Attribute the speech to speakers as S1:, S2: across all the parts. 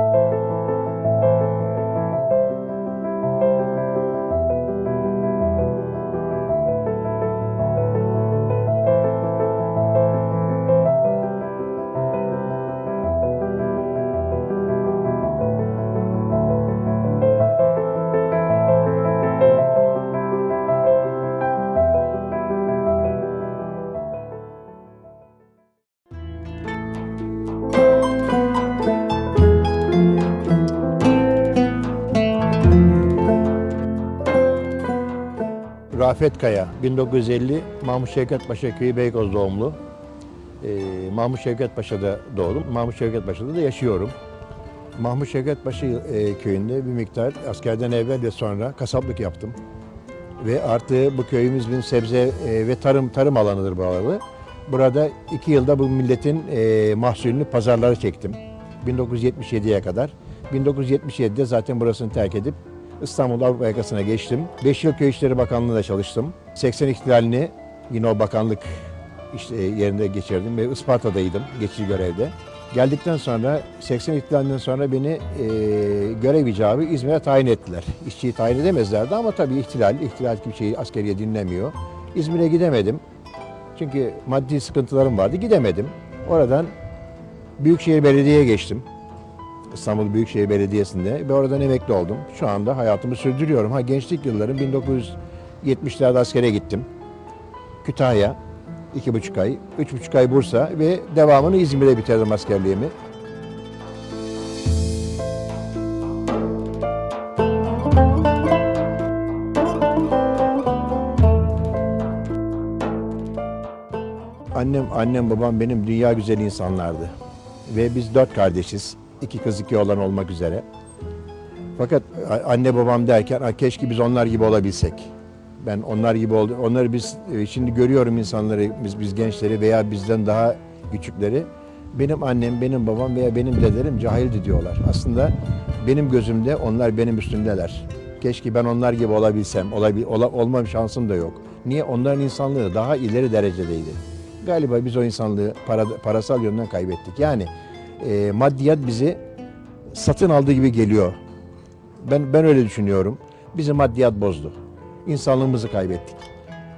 S1: Thank you. Rafet Kaya, 1950 Mahmut Şevket Paşa Köyü Beykoz doğumlu. Ee, Mahmut Şevket Paşa'da doğdum. Mahmut Şevket Paşa'da da yaşıyorum. Mahmut Şevket Paşa e, köyünde bir miktar askerden evvel ve sonra kasaplık yaptım. Ve artı bu köyümüz bir sebze e, ve tarım tarım alanıdır buraları. Burada iki yılda bu milletin e, mahsulünü pazarlara çektim. 1977'ye kadar. 1977'de zaten burasını terk edip İstanbul Avrupa yakasına geçtim. 5 yıl Köy İşleri Bakanlığı'nda çalıştım. 80 ihtilalini yine o bakanlık işte yerinde geçirdim ve Isparta'daydım geçici görevde. Geldikten sonra 80 ihtilalinden sonra beni e, görev icabı İzmir'e tayin ettiler. İşçiyi tayin edemezlerdi ama tabii ihtilal, ihtilal gibi şeyi askeriye dinlemiyor. İzmir'e gidemedim. Çünkü maddi sıkıntılarım vardı, gidemedim. Oradan Büyükşehir Belediye'ye geçtim. İstanbul Büyükşehir Belediyesi'nde ve oradan emekli oldum. Şu anda hayatımı sürdürüyorum. Ha gençlik yıllarım 1970'lerde askere gittim. Kütahya, iki buçuk ay, üç buçuk ay Bursa ve devamını İzmir'e bitirdim askerliğimi. Annem, annem babam benim dünya güzeli insanlardı. Ve biz dört kardeşiz. İki kız iki oğlan olmak üzere. Fakat anne babam derken "Ha, keşke biz onlar gibi olabilsek. Ben onlar gibi oldu. Onları biz e, şimdi görüyorum insanları biz biz gençleri veya bizden daha küçükleri. Benim annem, benim babam veya benim dedelerim cahildi diyorlar. Aslında benim gözümde onlar benim üstümdeler. Keşke ben onlar gibi olabilsem. Olabil, ola- olmam şansım da yok. Niye? Onların insanlığı daha ileri derecedeydi. Galiba biz o insanlığı para, parasal yönden kaybettik. Yani e, maddiyat bizi satın aldığı gibi geliyor. Ben ben öyle düşünüyorum. Bizi maddiyat bozdu. İnsanlığımızı kaybettik.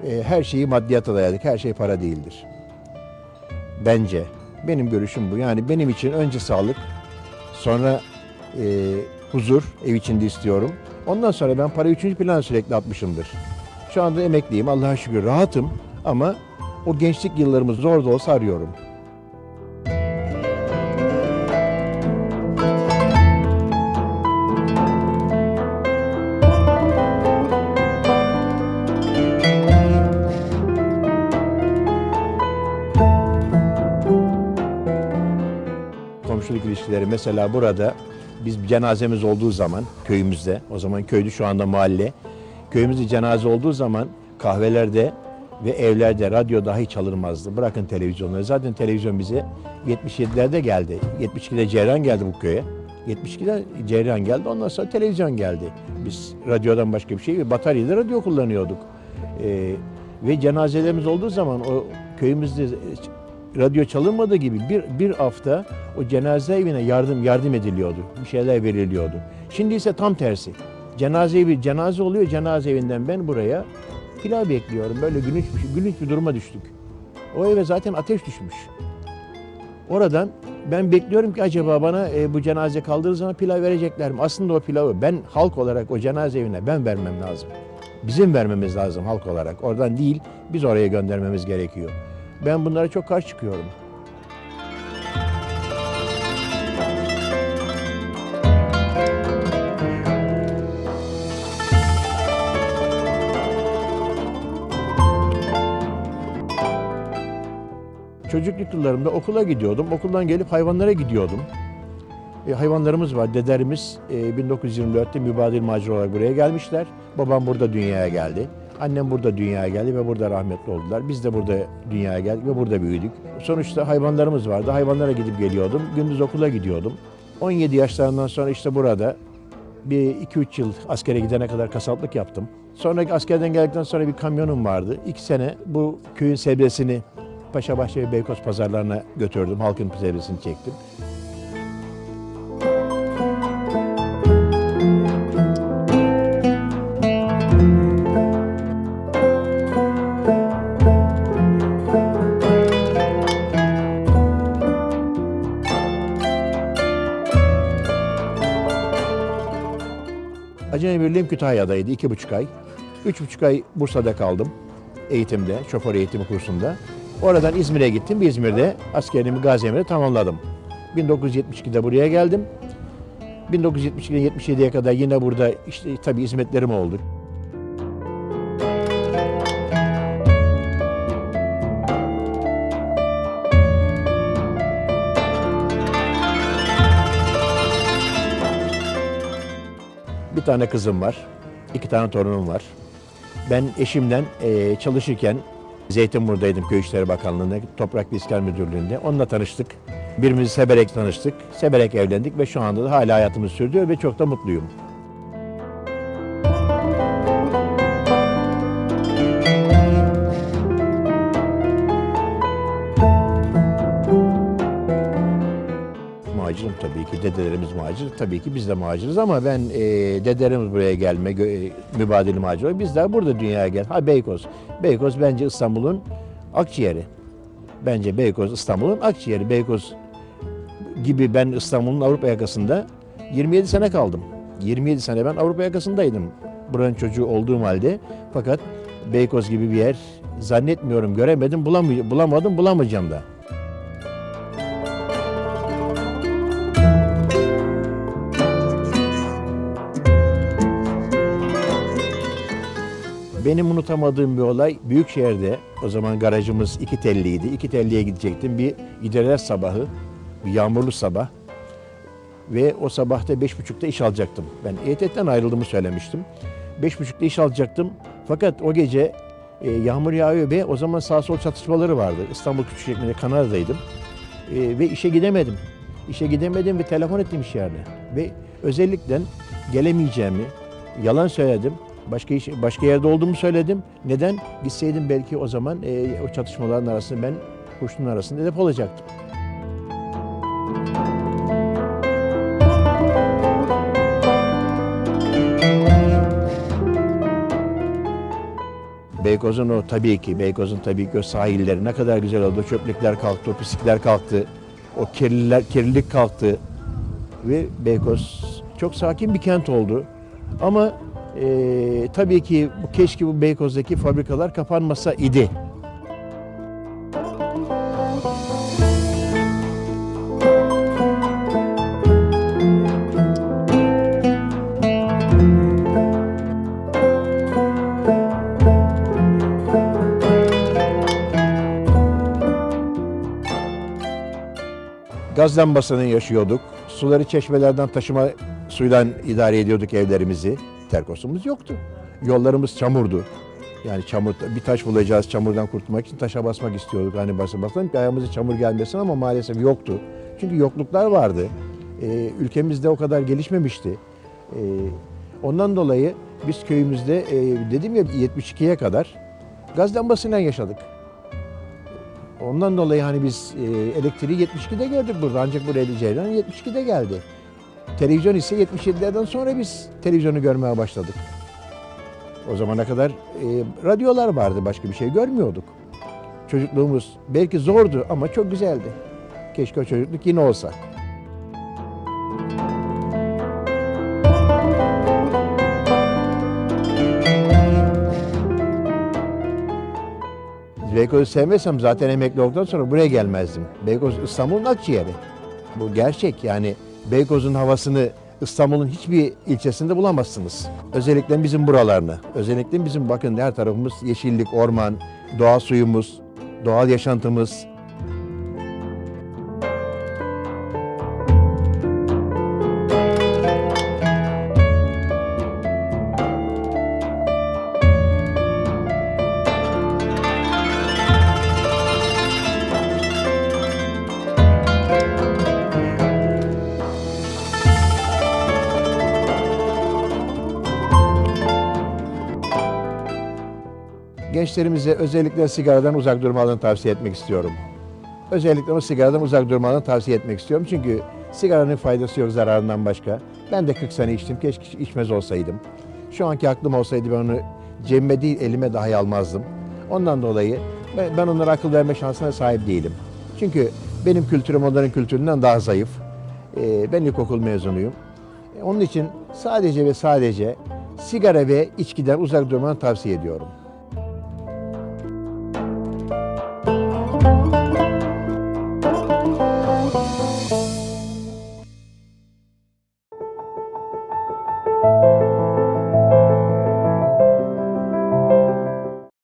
S1: E, her şeyi maddiyata dayadık. Her şey para değildir. Bence. Benim görüşüm bu. Yani benim için önce sağlık, sonra e, huzur ev içinde istiyorum. Ondan sonra ben para üçüncü plana sürekli atmışımdır. Şu anda emekliyim. Allah'a şükür rahatım ama o gençlik yıllarımı zor da olsa arıyorum. Mesela burada biz cenazemiz olduğu zaman köyümüzde o zaman köydü şu anda mahalle köyümüzde cenaze olduğu zaman kahvelerde ve evlerde radyo dahi çalınmazdı. Bırakın televizyonları. Zaten televizyon bize 77'lerde geldi. 72'de Ceyran geldi bu köye. 72'de Ceyran geldi. Ondan sonra televizyon geldi. Biz radyodan başka bir şey, bataryalı radyo kullanıyorduk. Ee, ve cenazelerimiz olduğu zaman o köyümüzde radyo çalınmadığı gibi bir, bir hafta o cenaze evine yardım yardım ediliyordu. Bir şeyler veriliyordu. Şimdi ise tam tersi. Cenaze evi cenaze oluyor. Cenaze evinden ben buraya pilav bekliyorum. Böyle gülünç, bir- gülünç bir duruma düştük. O eve zaten ateş düşmüş. Oradan ben bekliyorum ki acaba bana e, bu cenaze kaldığı zaman pilav verecekler mi? Aslında o pilavı ben halk olarak o cenaze evine ben vermem lazım. Bizim vermemiz lazım halk olarak. Oradan değil biz oraya göndermemiz gerekiyor. Ben bunlara çok karşı çıkıyorum. Çocukluk yıllarımda okula gidiyordum. Okuldan gelip hayvanlara gidiyordum. E, hayvanlarımız var. Dedelerimiz e, 1924'te mübadil macir olarak buraya gelmişler. Babam burada dünyaya geldi. Annem burada dünyaya geldi ve burada rahmetli oldular. Biz de burada dünyaya geldik ve burada büyüdük. Sonuçta hayvanlarımız vardı. Hayvanlara gidip geliyordum. Gündüz okula gidiyordum. 17 yaşlarından sonra işte burada bir 2-3 yıl askere gidene kadar kasaplık yaptım. Sonra askerden geldikten sonra bir kamyonum vardı. İki sene bu köyün sebzesini Paşabahçe ve Beykoz pazarlarına götürdüm. Halkın sebzesini çektim. Acemi Birliğim Kütahya'daydı iki buçuk ay. Üç buçuk ay Bursa'da kaldım eğitimde, şoför eğitimi kursunda. Oradan İzmir'e gittim. İzmir'de askerliğimi Gazi Emir'de tamamladım. 1972'de buraya geldim. 1972'den 77'ye kadar yine burada işte tabii hizmetlerim oldu. Bir tane kızım var, iki tane torunum var. Ben eşimden eee, çalışırken Zeytinburnu'daydım Köy İşleri Bakanlığı'nda, Toprak ve İskan Müdürlüğü'nde. Onunla tanıştık. Birbirimizi severek tanıştık. Severek evlendik ve şu anda da hala hayatımız sürdürüyor ve çok da mutluyum. Tabii ki. Dedelerimiz macir. Tabii ki biz de maciriz ama ben e, dedelerimiz buraya gelme, gö- e, mübadili macir. Biz de burada dünyaya gel. Ha Beykoz. Beykoz bence İstanbul'un akciğeri. Bence Beykoz İstanbul'un akciğeri. Beykoz gibi ben İstanbul'un Avrupa yakasında 27 sene kaldım. 27 sene ben Avrupa yakasındaydım. Buranın çocuğu olduğum halde. Fakat Beykoz gibi bir yer zannetmiyorum, göremedim, bulamay- bulamadım, bulamayacağım da. Benim unutamadığım bir olay Büyükşehir'de o zaman garajımız iki telliydi. İki telliye gidecektim. Bir giderler sabahı, bir yağmurlu sabah ve o sabahta beş buçukta iş alacaktım. Ben EYT'den ayrıldığımı söylemiştim. Beş buçukta iş alacaktım. Fakat o gece e, yağmur yağıyor ve o zaman sağ sol çatışmaları vardı. İstanbul Küçükçekmece Kanada'daydım. E, ve işe gidemedim. İşe gidemedim ve telefon ettim iş yerine. Ve özellikle gelemeyeceğimi yalan söyledim. Başka iş, başka yerde olduğumu söyledim. Neden? Gitseydim belki o zaman e, o çatışmaların arasında ben kurşunun arasında hedef olacaktım. Beykoz'un o tabii ki, Beykoz'un tabii ki o sahilleri ne kadar güzel oldu. Çöplükler kalktı, o pislikler kalktı. O kirliler, kirlilik kalktı. Ve Beykoz çok sakin bir kent oldu. Ama eee, tabii ki bu keşke bu Beykoz'daki fabrikalar kapanmasa idi. Gaz lambasını yaşıyorduk. Suları çeşmelerden taşıma suyla idare ediyorduk evlerimizi. Terkosumuz yoktu. Yollarımız çamurdu. Yani çamur, bir taş bulacağız çamurdan kurtulmak için taşa basmak istiyorduk. Hani basın basın ki ayağımıza çamur gelmesin ama maalesef yoktu. Çünkü yokluklar vardı. Ee, ülkemizde o kadar gelişmemişti. Ee, ondan dolayı biz köyümüzde e, dedim ya 72'ye kadar gaz lambasıyla yaşadık. Ondan dolayı hani biz e, elektriği 72'de gördük burada ancak buraya Ceylan 72'de geldi. Televizyon ise 77'lerden sonra biz televizyonu görmeye başladık. O zamana kadar e, radyolar vardı başka bir şey görmüyorduk. Çocukluğumuz belki zordu ama çok güzeldi. Keşke o çocukluk yine olsa. Beykoz'u sevmesem zaten emekli olduktan sonra buraya gelmezdim. Beykoz İstanbul'un akciğeri. Bu gerçek yani Beykoz'un havasını İstanbul'un hiçbir ilçesinde bulamazsınız. Özellikle bizim buralarını. Özellikle bizim bakın her tarafımız yeşillik, orman, doğa suyumuz, doğal yaşantımız. Gençlerimize özellikle sigaradan uzak durmalarını tavsiye etmek istiyorum. Özellikle o sigaradan uzak durmalarını tavsiye etmek istiyorum. Çünkü sigaranın faydası yok zararından başka. Ben de 40 sene içtim. Keşke içmez olsaydım. Şu anki aklım olsaydı ben onu cebime değil elime dahi almazdım. Ondan dolayı ben, ben onlara akıl verme şansına sahip değilim. Çünkü benim kültürüm onların kültüründen daha zayıf. Ee, ben ilkokul mezunuyum. E, Onun için sadece ve sadece Sigara ve içkiden uzak durmanı tavsiye ediyorum.